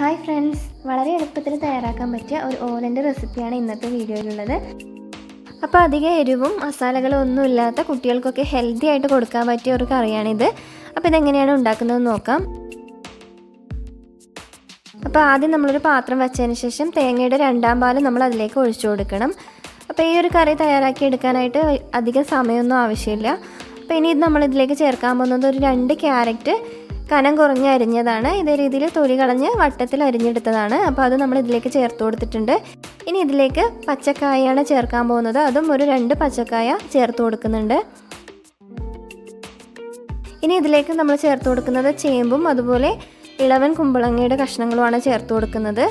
Hi friends. വളരെ എളുപ്പത്തിൽ തയ്യാറാക്കാൻ പറ്റിയ ഒരു ഓലന്റെ റെസിപ്പിയാണ് ഇന്നത്തെ വീഡിയോയിലുള്ളത്. അപ്പോൾ അധികം എരിവും മസാലകളും ഒന്നും ഇല്ലാത്ത കുട്ടികൾക്കൊക്കെ ഹെൽത്തി ആയിട്ട് കൊടുക്കാൻ പറ്റിയ ഒരു കറിയാണിത്. അപ്പോൾ ഇതെങ്ങനെയാണ് ഉണ്ടാക്കുന്നത് നോക്കാം. അപ്പോൾ ആദ്യം നമ്മളൊരു പാത്രം വെച്ചതിന് ശേഷം തേങ്ങയുടെ രണ്ടാം പാൽ നമ്മൾ അതിലേക്ക് ഒഴിച്ചു കൊടുക്കണം. അപ്പോൾ ഈ ഒരു കറി തയ്യാറാക്കി എടുക്കാനായിട്ട് അധികം സമയമൊന്നും ആവശ്യമില്ല. അപ്പോൾ ഇനി ഇത് നമ്മളിതിലേക്ക് ചേർക്കാൻ പോകുന്നത് ഒരു രണ്ട് ക്യാരറ്റ് കനം കുറഞ്ഞ് അരിഞ്ഞതാണ്. ഇതേ രീതിയിൽ തൊലി കളഞ്ഞ് വട്ടത്തിൽ അരിഞ്ഞെടുത്തതാണ്. അപ്പോൾ അത് നമ്മൾ ഇതിലേക്ക് ചേർത്ത് കൊടുത്തിട്ടുണ്ട്. ഇനി ഇതിലേക്ക് പച്ചക്കായയാണ് ചേർക്കാൻ പോകുന്നത്. അതും ഒരു രണ്ട് പച്ചക്കായ ചേർത്ത് കൊടുക്കുന്നുണ്ട്. ഇനി ഇതിലേക്ക് നമ്മൾ ചേർത്ത് കൊടുക്കുന്നത് ചേമ്പും അതുപോലെ ഇളവൻ കുമ്പളങ്ങയുടെ കഷ്ണങ്ങളുമാണ് ചേർത്ത് കൊടുക്കുന്നത്.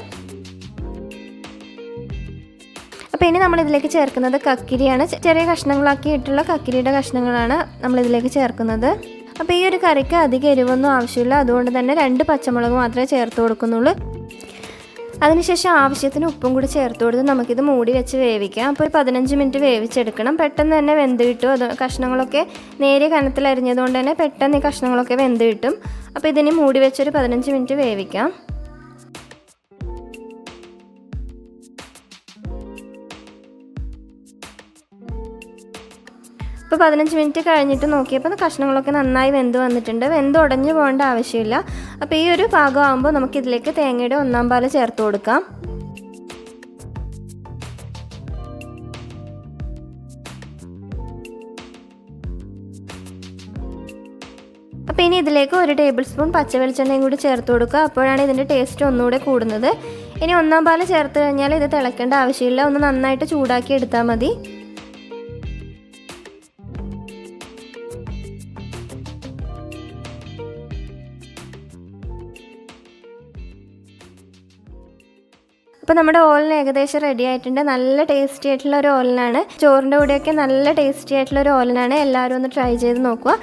അപ്പോൾ ഇനി നമ്മൾ ഇതിലേക്ക് ചേർക്കുന്നത് കക്കിരിയാണ്. ചെറിയ കഷ്ണങ്ങളാക്കിയിട്ടുള്ള കക്കിരിയുടെ കഷ്ണങ്ങളാണ് നമ്മൾ ഇതിലേക്ക് ചേർക്കുന്നത്. അപ്പോൾ ഈ ഒരു കറിക്ക് അധികം എരിവൊന്നും ആവശ്യമില്ല. അതുകൊണ്ട് തന്നെ രണ്ട് പച്ചമുളക് മാത്രമേ ചേർത്ത് കൊടുക്കുന്നുള്ളൂ. അതിനുശേഷം ആവശ്യത്തിന് ഉപ്പും കൂടി ചേർത്ത് കൊടുത്ത് നമുക്കിത് മൂടി വെച്ച് വേവിക്കാം. അപ്പോൾ ഒരു പതിനഞ്ച് മിനിറ്റ് വേവിച്ചെടുക്കണം. പെട്ടെന്ന് തന്നെ വെന്ത് കിട്ടും. അത് കഷ്ണങ്ങളൊക്കെ നേരിയ കനത്തിൽ അരിഞ്ഞതുകൊണ്ട് തന്നെ പെട്ടെന്ന് ഈ കഷ്ണങ്ങളൊക്കെ വെന്ത് കിട്ടും. അപ്പോൾ ഇതിന് മൂടി വെച്ചൊരു പതിനഞ്ച് മിനിറ്റ് വേവിക്കാം. ഇപ്പോൾ പതിനഞ്ച് മിനിറ്റ് കഴിഞ്ഞിട്ട് നോക്കിയപ്പോൾ കഷ്ണങ്ങളൊക്കെ നന്നായി വെന്ത് വന്നിട്ടുണ്ട്. വെന്ത് ഉടഞ്ഞു പോകേണ്ട ആവശ്യമില്ല. അപ്പോൾ ഈ ഒരു പാകമാകുമ്പോൾ നമുക്കിതിലേക്ക് തേങ്ങയുടെ ഒന്നാം പാൽ ചേർത്ത് കൊടുക്കാം. അപ്പോൾ ഇനി ഇതിലേക്ക് ഒരു ടേബിൾ സ്പൂൺ പച്ച വെളിച്ചെണ്ണയും കൂടി ചേർത്ത് കൊടുക്കുക. അപ്പോഴാണ് ഇതിന്റെ ടേസ്റ്റ് ഒന്നുകൂടെ കൂടുന്നത്. ഇനി ഒന്നാം പാൽ ചേർത്ത് കഴിഞ്ഞാൽ ഇത് തിളക്കേണ്ട ആവശ്യമില്ല. ഒന്ന് നന്നായിട്ട് ചൂടാക്കി എടുത്താൽ മതി. അപ്പോൾ നമ്മുടെ ഓലൻ ഏകദേശം റെഡി ആയിട്ടുണ്ട്. നല്ല ടേസ്റ്റി ആയിട്ടുള്ള ഒരു ഓലനാണ്. ചോറിന്റെ കൂടെയൊക്കെ നല്ല ടേസ്റ്റി ആയിട്ടുള്ള ഒരു ഓലനാണ്. എല്ലാവരും ഒന്ന് ട്രൈ ചെയ്ത് നോക്കുക.